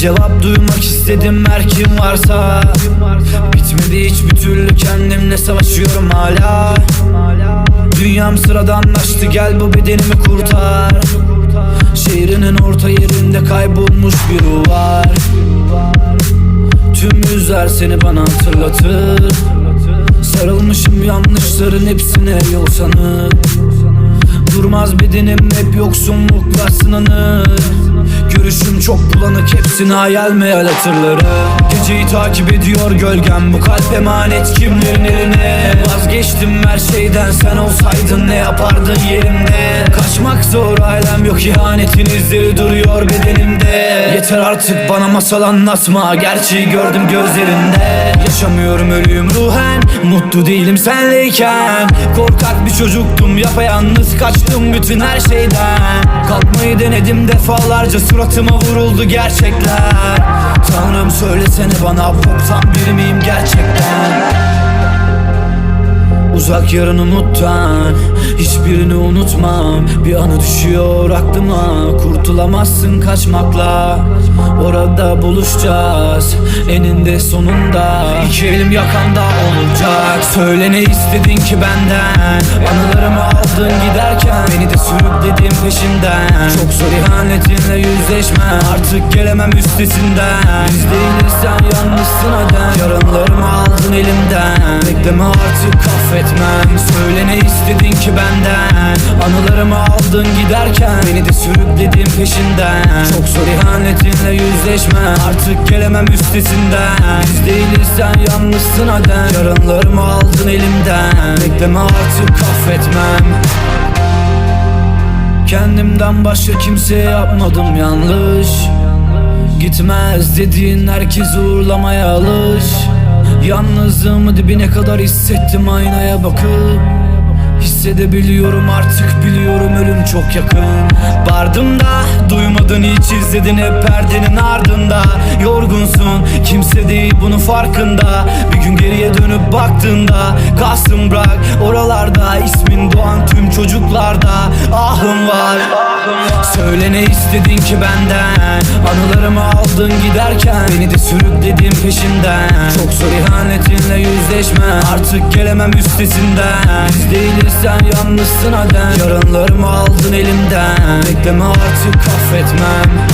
cevap duymak istedim her kim varsa. Bitmedi hiçbir türlü kendimle savaşıyorum hala. Dünyam sıradanlaştı gel bu bedenimi kurtar. Şehrinin orta yerinde kaybolmuş bir ruh var. Tüm yüzler seni bana hatırlatır. Sarılmışım yanlışların hepsine yol sanıp Durmaz bedenim hep yoksunlukla sınanır Görüşüm çok bulanık hepsini hayal meyal hatırlarım Geceyi takip ediyor gölgem bu kalp emanet kimlerin eline? Vazgeçtim her şeyden sen olsaydın ne yapardın yerimde? Kaçmak zor ailem yok ihanetin izleri duruyor bedenimde. Yeter artık bana masal anlatma gerçeği gördüm gözlerinde Yaşamıyorum ölüyüm ruhen mutlu değilim senleyken. Korkak bir çocuktum yapayalnız kaçtım bütün her şeyden. Kalkmayı denedim defalarca suratıma vuruldu gerçekler. Tanrım söylesene bana boktan biri miyim gerçekten? Uzak yarın umuttan Hiçbirini unutmam Bir anı düşüyor aklıma. Kurtulamazsın kaçmakla. Orada buluşacağız Eninde sonunda. İki elim yakanda olacak. Söyle ne istedin ki benden? Anılarımı aldın giderken. Beni de sürükledin peşinden. Çok zor ihanetinle yüzleşmem Artık gelemem üstesinden. Biz değiliz sen yalnızsın aden Yarınlarımı aldın elimden. Bekleme artık affetmem. Söyle ne istedin ki benden? Anılarımı aldın giderken Beni de sürükledin peşinden. Çok zor ihanetinle yüzleşmem Artık gelemem üstesinden. Biz değiliz sen yalnızsın aden Yarınlarımı aldın elimden. Bekleme artık affetmem. Kendimden başka kimseye yapmadım yanlış. Gitmez dediğin herkes uğurlamaya alış Yalnızlığımı dibine kadar hissettim aynaya bakıp. Hissedebiliyorum artık biliyorum ölüm çok yakın. Vardım da duymadın hiç izledin hep perdenin ardında. Yorgunsun kimse değil bunun farkında. Bir gün geriye dönüp baktığında Kalsın bırak oralarda ismin doğan tüm çocuklarda Ahım var Söyle ne istedin ki benden? Anılarımı aldın giderken. Beni de sürükledin peşinden. Çok zor ihanetinle yüzleşmem Artık gelemem üstesinden. Biz değiliz sen yalnızsın aden Yarınlarımı aldın elimden. Bekleme artık affetmem